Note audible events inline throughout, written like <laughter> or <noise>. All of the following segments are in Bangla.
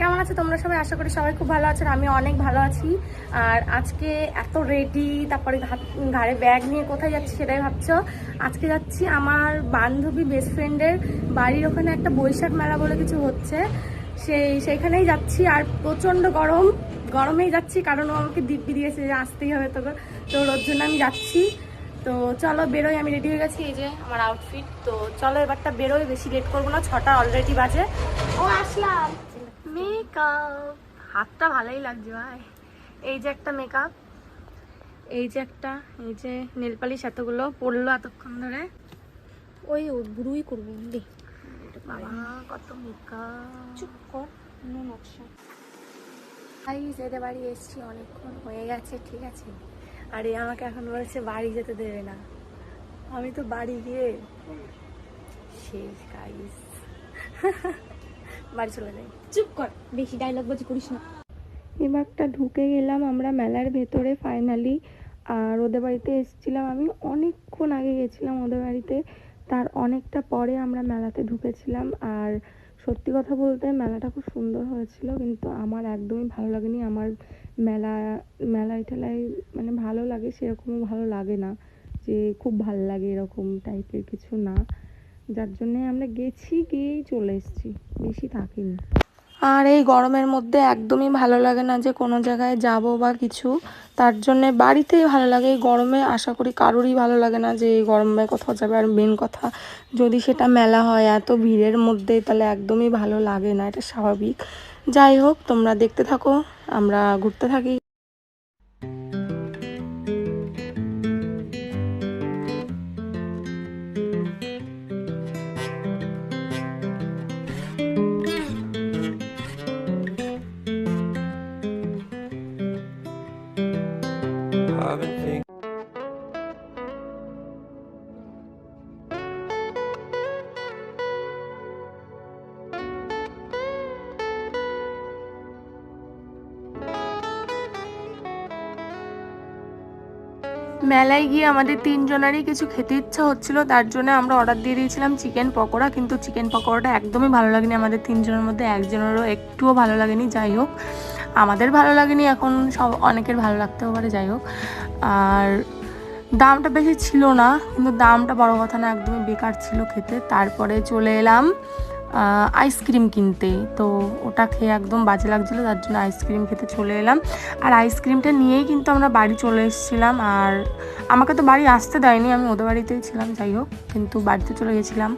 কেমন আছো? তোমরা সবাই আশা করি সবাই খুব ভালো আছো আমি অনেক ভালো আছি। আর আজকে এত রেডি তারপরে ঘাড়ে ব্যাগ নিয়ে কোথায় যাচ্ছি সেটাই ভাবছ? আজকে যাচ্ছি আমার বান্ধবী বেস্ট ফ্রেন্ডের বাড়ির ওখানে একটা বৈশাখ মেলা বলে কিছু হচ্ছে। সেই, সেইখানেই যাচ্ছি, আর প্রচণ্ড গরম। গরমেই যাচ্ছি, কারণ ও আমাকে দিব্যি দিয়েছে যে আসতেই হবে তোকে। তো ওর জন্য আমি যাচ্ছি। তো চলো বেরোই, আমি রেডি হয়ে গেছি। এই যে আমার আউটফিট তো চলো এবারটা বেরোই, বেশি লেট করব না, ছটা অলরেডি বাজে। ও, আসলাম। মেকআপ হাতটা ভালোই লাগছে ভাই। এই যে একটা মেকআপ এই যে একটা এই যে নেল পালিশ এতগুলো পড়ল এতক্ষণ ধরে। ওই বুড়োই করব দে। বাবা কত মেকআপ চুপ কর নো নকশা। ভাই যেতে বাড়ি এসছি অনেকক্ষণ হয়ে গেছে ঠিক আছে? আর এ আমাকে এখন বলছে বাড়ি যেতে দেবে না। আমি তো বাড়ি গিয়ে শেষ গাইস <laughs> বাড়ি চলে যাই। চুপ কর বেশি ডায়লগ বাজি করিস না। এবারটা ঢুকে গেলাম আমরা মেলার ভেতরে ফাইনালি আর ওদের বাড়িতে এসেছিলাম আমি। অনেকক্ষণ আগে গেছিলাম ওদের বাড়িতে। তার অনেকটা পরে আমরা মেলাতে ঢুকেছিলাম। আর সত্যি কথা বলতে মেলাটা খুব সুন্দর হয়েছিল কিন্তু আমার একদমই ভালো লাগেনি। আমার মেলা মেলায় টেলায় মানে ভালো লাগে সেরকমও ভালো লাগে না যে খুব ভালো লাগে এরকম টাইপের কিছু না। যার জন্যে আমরা গেছি গিয়েই চলে এসেছি, বেশি থাকিনি। আর এই গরমের মধ্যে একদমই ভালো লাগে না যে কোনো জায়গায় যাব বা কিছু, তার জন্য বাড়িতেই ভালো লাগে। এই গরমে আশা করি কারোরই ভালো লাগে না যে এই গরমে কোথাও যাবে। আর মেন কথা, যদি সেটা মেলা হয়, এত ভিড়ের মধ্যে, তাহলে একদমই ভালো লাগে না, এটা স্বাভাবিক। যাই হোক, তোমরা দেখতে থাকো, আমরা ঘুরতে থাকি। মেলায় গিয়ে আমাদের তিনজনেরই কিছু খেতে ইচ্ছা হচ্ছিল, তার জন্য আমরা অর্ডার দিয়ে দিয়েছিলাম চিকেন পকোড়া, কিন্তু চিকেন পকোড়াটা একদমই ভালো লাগেনি আমাদের তিনজনের মধ্যে, একজনেরও একটুও ভালো লাগেনি, যাই হোক। আমাদের ভালো লাগেনি, এখন সব অনেকের ভালো লাগতেও পারে, যাই হোক। আর দামটা বেশি ছিল না, কিন্তু দামটা বড় কথা না, একদমই বেকার ছিল খেতে। তারপরে চলে এলাম আইসক্রিম কিনতে। তো ওটা খেয়ে একদম বাজে লাগছিল, তার জন্য আইসক্রিম খেতে চলে এলাম। আর আইসক্রিমটা নিয়েই কিন্তু আমরা বাড়ি চলে এসেছিলাম, আর আমাকে তো বাড়ি আসতে দেয়নি, আমি ওদের বাড়িতেই ছিলাম, যাই হোক। কিন্তু বাড়িতে চলে গেছিলাম।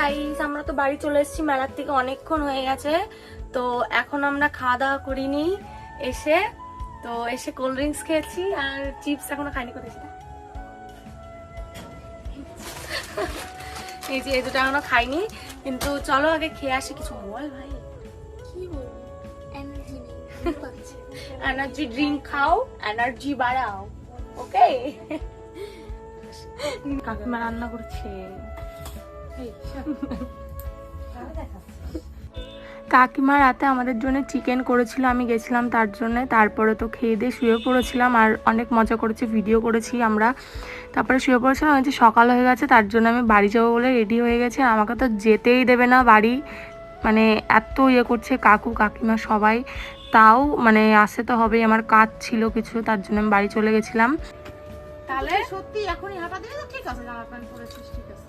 গাইস আমরা তো বাড়ি চলে এসেছি মেলার থেকে অনেকক্ষণ হয়ে গেছে। তো এখন আমরা খাওয়া দাওয়া করিনি এসে। তো এসে কোল্ড ড্রিঙ্কস খেয়েছি আর চিপস এখনও খাইনি করেছি এই যে এই দুটো এখনও খাইনি। কিন্তু চলো আগে খেয়ে আসি কিছু বল ভাই। কি বলব? এনার্জি এনার্জি ড্রিঙ্ক খাও এনার্জি বাড়াও ওকে কাকিমা রান্না করছে। কাকিমা রাতে আমাদের জন্য চিকেন করেছিল, আমি গেছিলাম তার জন্য। তারপরে তো খেয়ে দিয়ে শুয়ে পড়েছিলাম আর অনেক মজা করেছি ভিডিও করেছি আমরা। তারপরে শুয়ে পড়েছিলাম যে সকাল হয়ে গেছে, তার জন্য আমি বাড়ি যাব বলে রেডি হয়ে গেছে। আমাকে তো যেতেই দেবে না বাড়ি। মানে এত ইয়ে করছে কাকু, কাকিমা সবাই। তাও মানে আসতে তো হবেই, আমার কাজ ছিল কিছু, তার জন্য আমি বাড়ি চলে গেছিলাম। তাহলে সত্যি ঠিক আছে।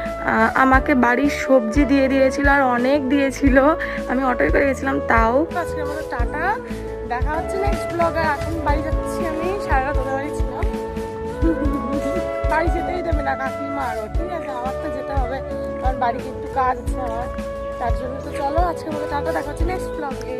আমাকে বাড়ির সবজি দিয়ে দিয়েছিল আর অনেক দিয়েছিল। আমি অটোয় করে গেছিলাম, তাও। আজকের মতো টাটা। দেখা হচ্ছে নেক্সট ব্লগে এখন বাড়ি যাচ্ছি আমি, সারা রাত বাড়ি ছিলাম। বাড়ি যেতেই দেবে না, কাকিমা আরও ঠিক আছে? আমার তো যেতে হবে। কারণ বাড়িতে একটু কাজ আছে আমার। তার জন্য তো চলো আজকের মতো টাটা। দেখা হচ্ছে নেক্সট ব্লগে